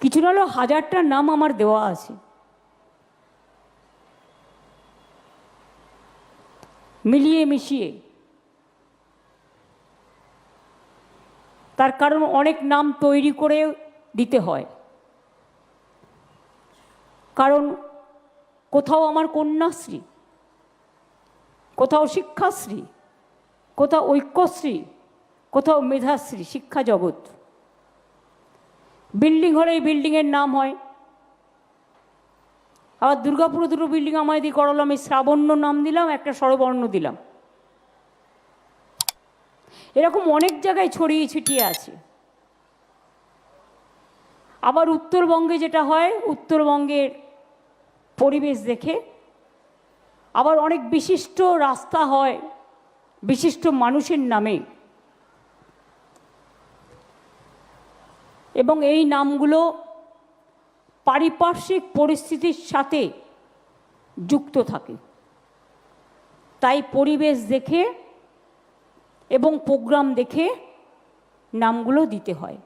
কিছু না হলেও হাজারটা নাম আমার দেওয়া আছে। মিলিয়ে মিশিয়ে। তার কারণ অনেক নাম তৈরি করে দিতে হয়। কারণ কোথাও আমার কন্যাশ্রী, কোথাও শিক্ষাশ্রী, কোথাও ঐক্যশ্রী, কোথাও মেধাশ্রী, শিক্ষা জগৎ। বিল্ডিং হলে এই বিল্ডিংয়ের নাম হয়। আবার দুর্গাপুরে দুটো বিল্ডিং আমায় দিয়ে করালো, আমি শ্রাবণ্য নাম দিলাম, একটা স্বরবর্ণ দিলাম। এরকম অনেক জায়গায় ছড়িয়ে ছিটিয়ে আছে। আবার উত্তরবঙ্গে যেটা হয়, উত্তরবঙ্গের পরিবেশ দেখে আবার অনেক বিশিষ্ট রাস্তা হয়, বিশিষ্ট মানুষের নামে। এবং এই নামগুলো পারিপার্শ্বিক পরিস্থিতির সাথে যুক্ত থাকে। তাই পরিবেশ দেখে এবং প্রোগ্রাম দেখে নামগুলো দিতে হয়।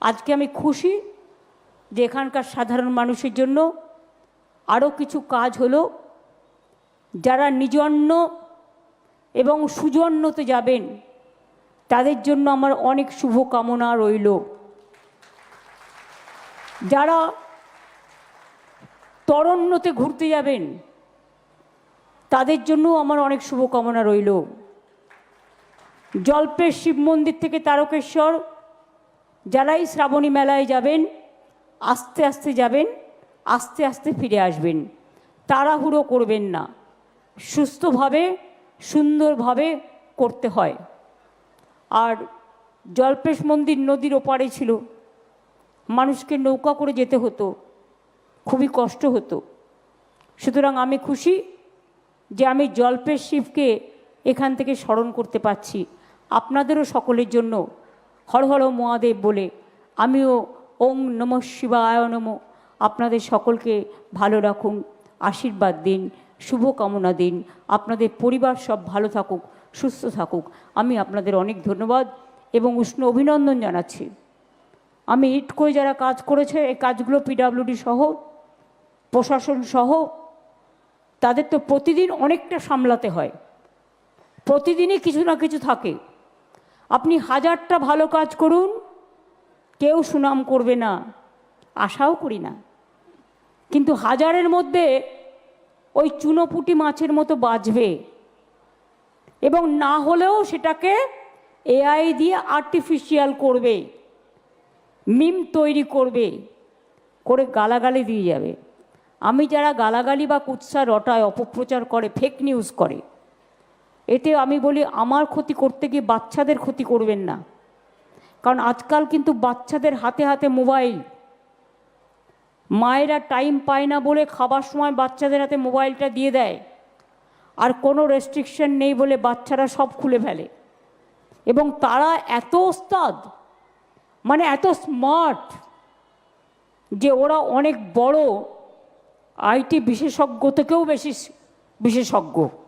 আজকে আমি খুশি যে এখানকার সাধারণ মানুষের জন্য আরও কিছু কাজ হলো। যারা নিজন্য এবং সুজন্যতে যাবেন, তাদের জন্য আমার অনেক শুভকামনা রইল। যারা তরণ্যতে ঘুরতে যাবেন, তাদের জন্য আমার অনেক শুভকামনা রইল। জল্পের শিব মন্দির থেকে তারকেশ্বর, যারাই শ্রাবণী মেলায় যাবেন, আস্তে আস্তে যাবেন, আস্তে আস্তে ফিরে আসবেন। তাড়াহুড়ো করবেন না। সুস্থভাবে, সুন্দরভাবে করতে হয়। আর জল্পেশ মন্দির নদীর ওপারে ছিল। মানুষকে নৌকা করে যেতে হতো। খুবই কষ্ট হতো। সুতরাং আমি খুশি যে আমি জল্পের শিবকে এখান থেকে স্মরণ করতে পারছি। আপনাদেরও সকলের জন্য হর হর মহাদেব বলে আমিও ওং নম শিবায় নম। আপনাদের সকলকে ভালো রাখুন, আশীর্বাদ দিন, শুভকামনা দিন। আপনাদের পরিবার সব ভালো থাকুক, সুস্থ থাকুক। আমি আপনাদের অনেক ধন্যবাদ এবং উষ্ণ অভিনন্দন জানাচ্ছি। আমি ইটকোয় যারা কাজ করেছে, এই কাজগুলো পিডাব্লিউডি সহ, প্রশাসন সহ, তাদের তো প্রতিদিন অনেকটা সামলাতে হয়। প্রতিদিনই কিছু না কিছু থাকে। আপনি হাজারটা ভালো কাজ করুন, কেউ সুনাম করবে না, আশাও করি না। কিন্তু হাজারের মধ্যে ওই চুনোপুটি মাছের মতো বাজবে। এবং না হলেও সেটাকে এআই দিয়ে আর্টিফিশিয়াল করবে। মিম তৈরি করবে, করে গালাগালি দিয়ে যাবে। আমি যারা গালাগালি বা কুৎসা রটায়, অপপ্রচার করে ফেক নিউজ করে, এতে আমি বলি আমার ক্ষতি করতে গিয়ে বাচ্চাদের ক্ষতি করবেন না। কারণ আজকাল কিন্তু বাচ্চাদের হাতে হাতে মোবাইল। মায়েরা টাইম পায় না বলে খাবার সময় বাচ্চাদের হাতে মোবাইলটা দিয়ে দেয়। আর কোনো রেস্ট্রিকশন নেই বলে বাচ্চারা সব খুলে ফেলে। এবং তারা এত ওস্তাদ মানে এত স্মার্ট যে ওরা অনেক বড় আইটি বিশেষজ্ঞ থেকেও বেশি বিশেষজ্ঞ।